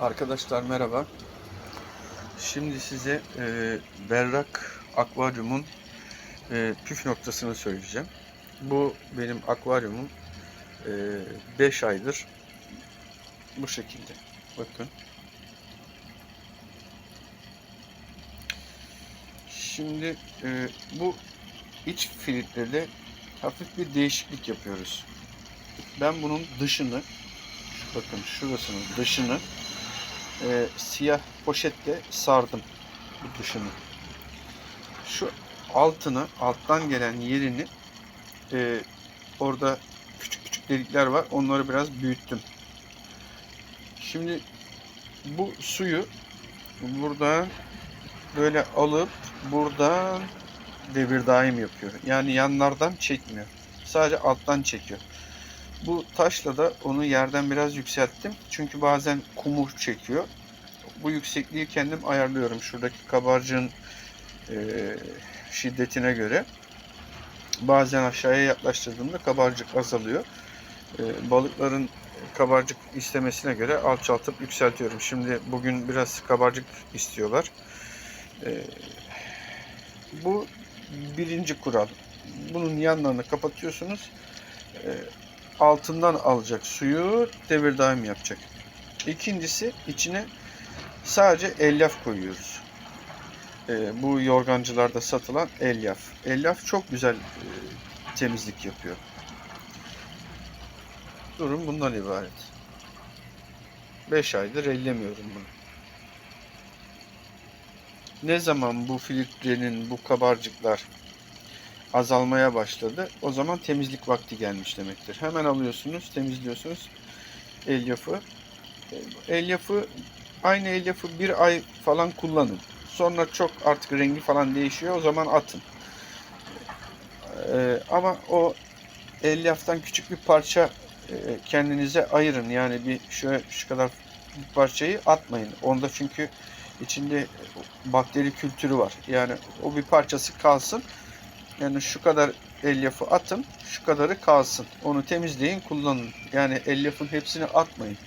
Arkadaşlar merhaba. Şimdi size e, berrak akvaryumun e, püf noktasını söyleyeceğim. Bu benim akvaryumum 5 aydır bu şekilde. Bakın. Şimdi e, bu iç filtrede hafif bir değişiklik yapıyoruz. Ben bunun dışını bakın şurasının dışını e, siyah poşetle sardım bu dışını. Şu altını, alttan gelen yerini e, orada küçük küçük delikler var. Onları biraz büyüttüm. Şimdi bu suyu buradan böyle alıp buradan devir daim yapıyor. Yani yanlardan çekmiyor. Sadece alttan çekiyor. Bu taşla da onu yerden biraz yükselttim. Çünkü bazen kumur çekiyor. Bu yüksekliği kendim ayarlıyorum. Şuradaki kabarcığın e, şiddetine göre. Bazen aşağıya yaklaştırdığımda kabarcık azalıyor. E, balıkların kabarcık istemesine göre alçaltıp yükseltiyorum. Şimdi bugün biraz kabarcık istiyorlar. E, bu birinci kural. Bunun yanlarını kapatıyorsunuz. E, altından alacak suyu devir daim yapacak. İkincisi içine sadece elyaf koyuyoruz. Ee, bu yorgancılarda satılan elyaf. Elyaf çok güzel e, temizlik yapıyor. Durum bundan ibaret. 5 aydır ellemiyorum bunu. Ne zaman bu filtrenin bu kabarcıklar azalmaya başladı. O zaman temizlik vakti gelmiş demektir. Hemen alıyorsunuz, temizliyorsunuz elyafı. Elyafı aynı elyafı bir ay falan kullanın. Sonra çok artık rengi falan değişiyor. O zaman atın. E, ama o elyaftan küçük bir parça e, kendinize ayırın. Yani bir şöyle şu kadar bir parçayı atmayın. Onda çünkü içinde bakteri kültürü var. Yani o bir parçası kalsın. Yani şu kadar elyafı atın, şu kadarı kalsın. Onu temizleyin, kullanın. Yani elyafın hepsini atmayın.